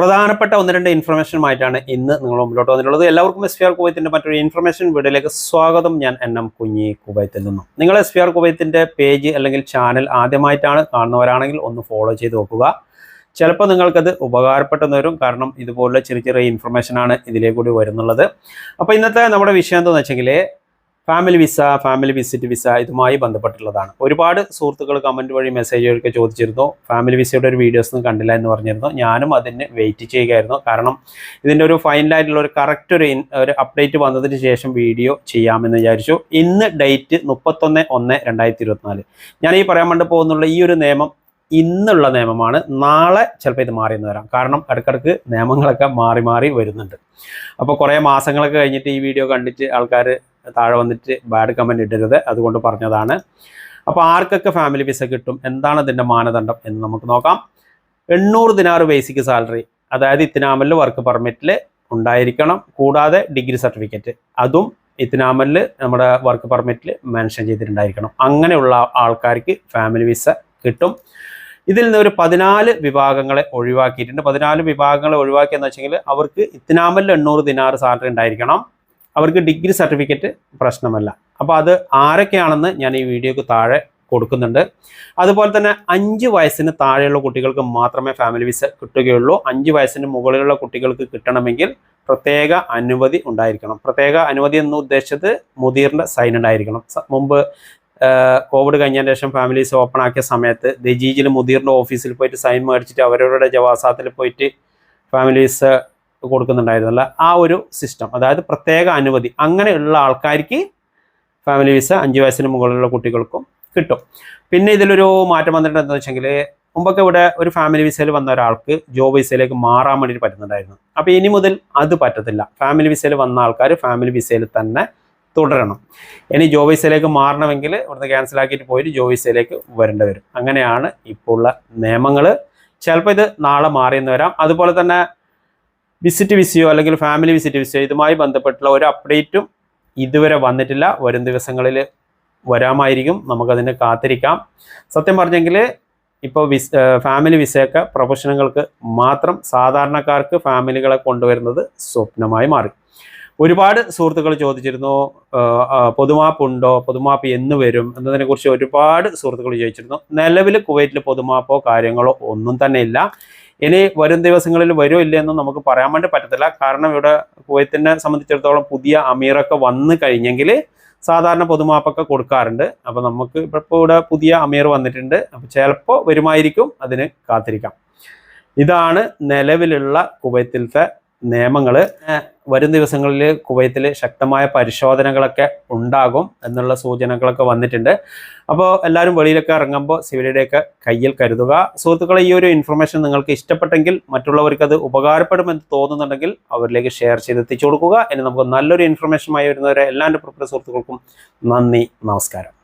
പ്രധാനപ്പെട്ട ഒന്ന് രണ്ട് ഇൻഫർമേഷനുമായിട്ടാണ് ഇന്ന് നിങ്ങൾ മുമ്പിലോട്ട് വന്നിട്ടുള്ളത്. എല്ലാവർക്കും എസ് പി ആർ കുബൈത്തിന്റെ മറ്റൊരു ഇൻഫർമേഷൻ വീഡിയോയിലേക്ക് സ്വാഗതം. ഞാൻ എൻ എം കുഞ്ഞി കുവൈത്തിൽ നിന്നും. നിങ്ങൾ എസ് പി ആർ കുബൈത്തിന്റെ പേജ് അല്ലെങ്കിൽ ചാനൽ ആദ്യമായിട്ടാണ് കാണുന്നവരാണെങ്കിൽ ഒന്ന് ഫോളോ ചെയ്ത് നോക്കുക. ചിലപ്പോൾ നിങ്ങൾക്കത് ഉപകാരപ്പെട്ടെന്ന് വരും. കാരണം ഇതുപോലുള്ള ചെറിയ ചെറിയ ഇൻഫർമേഷനാണ് ഇതിലേ കൂടി വരുന്നുള്ളത്. അപ്പോൾ ഇന്നത്തെ നമ്മുടെ വിഷയം എന്താണെന്ന് വെച്ചെങ്കിൽ family visa family visit visa ഇതുമായി ബന്ധപ്പെട്ടുള്ളതാണ്. ഒരുപാട് സുഹൃത്തുക്കൾ കമന്റ് വഴി മെസ്സേജുകളൊക്കെ ചോദിച്ചിരുന്നു. ഫാമിലി വിസയുടെ ഒരു വീഡിയോസ് ഒന്നും കണ്ടില്ല എന്ന് പറഞ്ഞിരുന്നു. ഞാനും അതിന് വെയിറ്റ് ചെയ്യുകയായിരുന്നു. കാരണം ഇതിന്റെ ഒരു ഫൈനലായിട്ടുള്ള ഒരു കറക്റ്റ് ഒരു ഒരു അപ്ഡേറ്റ് വന്നതിന് ശേഷം വീഡിയോ ചെയ്യാമെന്ന് വിചാരിച്ചു. ഇന്ന് ഡേറ്റ് മുപ്പത്തൊന്ന് ഒന്ന് രണ്ടായിരത്തി ഇരുപത്തിനാല് ഞാൻ ഈ പറയാൻ വേണ്ടി പോകുന്നുള്ള ഈ ഒരു നിയമം ഇന്നുള്ള നിയമമാണ്. നാളെ ചിലപ്പോൾ ഇത് മാറി എന്ന് വരാം. കാരണം ഇടക്കിടക്ക് നിയമങ്ങളൊക്കെ മാറി മാറി വരുന്നുണ്ട്. അപ്പോൾ കുറേ മാസങ്ങളൊക്കെ കഴിഞ്ഞിട്ട് ഈ വീഡിയോ കണ്ടിട്ട് ആൾക്കാർ താഴെ വന്നിട്ട് ബാഡ് കമന്റ് ഇടരുത്. അതുകൊണ്ട് പറഞ്ഞതാണ്. അപ്പോൾ ആർക്കൊക്കെ ഫാമിലി വിസ കിട്ടും? എന്താണ് ഇതിന്റെ മാനദണ്ഡം എന്ന് നമുക്ക് നോക്കാം. എണ്ണൂറ് ദിനാറ് ബേസിക് സാലറി അതായത് ഇത്തിനാമലിൽ വർക്ക് പെർമിറ്റിൽ ഉണ്ടായിരിക്കണം. കൂടാതെ ഡിഗ്രി സർട്ടിഫിക്കറ്റ് അതും ഇത്തിനാമലിൽ നമ്മുടെ വർക്ക് പെർമിറ്റിൽ മെൻഷൻ ചെയ്തിട്ടുണ്ടായിരിക്കണം. അങ്ങനെയുള്ള ആൾക്കാർക്ക് ഫാമിലി വിസ കിട്ടും. ഇതിൽ നിന്ന് ഒരു പതിനാല് വിഭാഗങ്ങളെ ഒഴിവാക്കിയിട്ടുണ്ട്. പതിനാല് വിഭാഗങ്ങളെ ഒഴിവാക്കിയെന്ന് വെച്ചെങ്കിൽ അവർക്ക് ഇത്തിനാമലിൽ എണ്ണൂറ് ദിനാറ് സാലറി ഉണ്ടായിരിക്കണം. അവർക്ക് ഡിഗ്രി സർട്ടിഫിക്കറ്റ് പ്രശ്നമല്ല. അപ്പോൾ അത് ആരൊക്കെയാണെന്ന് ഞാൻ ഈ വീഡിയോക്ക് താഴെ കൊടുക്കുന്നുണ്ട്. അതുപോലെ തന്നെ അഞ്ച് വയസ്സിന് താഴെയുള്ള കുട്ടികൾക്ക് മാത്രമേ ഫാമിലി വിസ കിട്ടുകയുള്ളൂ. അഞ്ച് വയസ്സിന് മുകളിലുള്ള കുട്ടികൾക്ക് കിട്ടണമെങ്കിൽ പ്രത്യേക അനുമതി ഉണ്ടായിരിക്കണം. പ്രത്യേക അനുമതി എന്ന് ഉദ്ദേശിച്ചത് മുതിറിന്റെ സൈൻ ഉണ്ടായിരിക്കണം മുമ്പ് കോവിഡ് കഴിഞ്ഞതിന് ശേഷം ഫാമിലീസ് ഓപ്പൺ ആക്കിയ സമയത്ത് ദജീജിൽ മുതിറിന്റെ ഓഫീസിൽ പോയിട്ട് സൈൻ മേടിച്ചിട്ട് അവരവരുടെ ജവാസാത്തിൽ പോയിട്ട് ഫാമിലീസ് കൊടുക്കുന്നുണ്ടായിരുന്നല്ല. ആ ഒരു സിസ്റ്റം അതായത് പ്രത്യേക അനുമതി അങ്ങനെയുള്ള ആൾക്കാർക്ക് ഫാമിലി വിസ അഞ്ച് വയസ്സിന് മുകളിലുള്ള കുട്ടികൾക്കും കിട്ടും. പിന്നെ ഇതിലൊരു മാറ്റം വന്നിട്ട് എന്താ വെച്ചെങ്കിൽ മുമ്പൊക്കെ ഇവിടെ ഒരു ഫാമിലി വിസയിൽ വന്ന ഒരാൾക്ക് ജോബ് വിസയിലേക്ക് മാറാൻ വേണ്ടിയിട്ട് പറ്റുന്നുണ്ടായിരുന്നു. അപ്പോൾ ഇനി മുതൽ അത് പറ്റത്തില്ല. ഫാമിലി വിസയിൽ വന്ന ആൾക്കാർ ഫാമിലി വിസയിൽ തന്നെ തുടരണം. ഇനി ജോബ് വിസയിലേക്ക് മാറണമെങ്കിൽ ഇവിടുന്ന് ക്യാൻസൽ ആക്കിയിട്ട് പോയിട്ട് ജോബ് വിസയിലേക്ക് വരേണ്ടി വരും. അങ്ങനെയാണ് ഇപ്പോൾ ഉള്ള നിയമങ്ങൾ ചിലപ്പോൾ ഇത് നാളെ മാറിയെന്ന് വരാം. അതുപോലെ തന്നെ വിസിറ്റ് വിസിയോ അല്ലെങ്കിൽ ഫാമിലി വിസിറ്റ് വിസിയോ ഇതുമായി ബന്ധപ്പെട്ടുള്ള ഒരു അപ്ഡേറ്റും ഇതുവരെ വന്നിട്ടില്ല. വരും ദിവസങ്ങളിൽ വരാമായിരിക്കും. നമുക്കതിനെ കാത്തിരിക്കാം. സത്യം പറഞ്ഞെങ്കിൽ ഇപ്പോൾ വിസ് ഫാമിലി വിസയൊക്കെ പ്രൊഫഷണലുകൾക്ക് മാത്രം സാധാരണക്കാർക്ക് ഫാമിലികളെ കൊണ്ടുവരുന്നത് സ്വപ്നമായി മാറി. ഒരുപാട് സുഹൃത്തുക്കൾ ചോദിച്ചിരുന്നു പൊതുമാപ്പ് ഉണ്ടോ പൊതുമാപ്പ് എന്ന് വരും എന്നതിനെക്കുറിച്ച് ഒരുപാട് സുഹൃത്തുക്കൾ ചോദിച്ചിരുന്നു. നിലവിൽ കുവൈറ്റിൽ പൊതുമാപ്പോ കാര്യങ്ങളോ ഒന്നും തന്നെ ഇല്ല. ഇനി വരും ദിവസങ്ങളിൽ വരുമോ ഇല്ലയെന്നും നമുക്ക് പറയാൻ വേണ്ടി പറ്റത്തില്ല. കാരണം ഇവിടെ കുവൈത്തിനെ സംബന്ധിച്ചിടത്തോളം പുതിയ അമീറൊക്കെ വന്നു കഴിഞ്ഞെങ്കിൽ സാധാരണ പൊതുമാപ്പൊക്കെ കൊടുക്കാറുണ്ട്. അപ്പോൾ നമുക്ക് ഇപ്പോൾ ഇവിടെ പുതിയ അമീർ വന്നിട്ടുണ്ട്. അപ്പോൾ ചിലപ്പോൾ വരുമായിരിക്കും അതിന് കാത്തിരിക്കാം. ഇതാണ് നിലവിലുള്ള കുവൈത്തിലത്തെ നിയമങ്ങൾ വരും ദിവസങ്ങളിൽ കുവൈത്തിൽ ശക്തമായ പരിശോധനകളൊക്കെ ഉണ്ടാകും എന്നുള്ള സൂചനകളൊക്കെ വന്നിട്ടുണ്ട്. അപ്പോൾ എല്ലാവരും വെളിയിലൊക്കെ ഇറങ്ങുമ്പോൾ സിവിലിയുടെയൊക്കെ കയ്യിൽ കരുതുക. സുഹൃത്തുക്കളെ ഈ ഒരു ഇൻഫർമേഷൻ നിങ്ങൾക്ക് ഇഷ്ടപ്പെട്ടെങ്കിൽ മറ്റുള്ളവർക്ക് അത് ഉപകാരപ്പെടുമെന്ന് തോന്നുന്നുണ്ടെങ്കിൽ അവരിലേക്ക് ഷെയർ ചെയ്ത് എത്തിച്ചു കൊടുക്കുക. ഇനി നമുക്ക് നല്ലൊരു ഇൻഫർമേഷനുമായി വരുന്നവരെ എല്ലാ എന്റെ സുഹൃത്തുക്കൾക്കും നന്ദി നമസ്കാരം.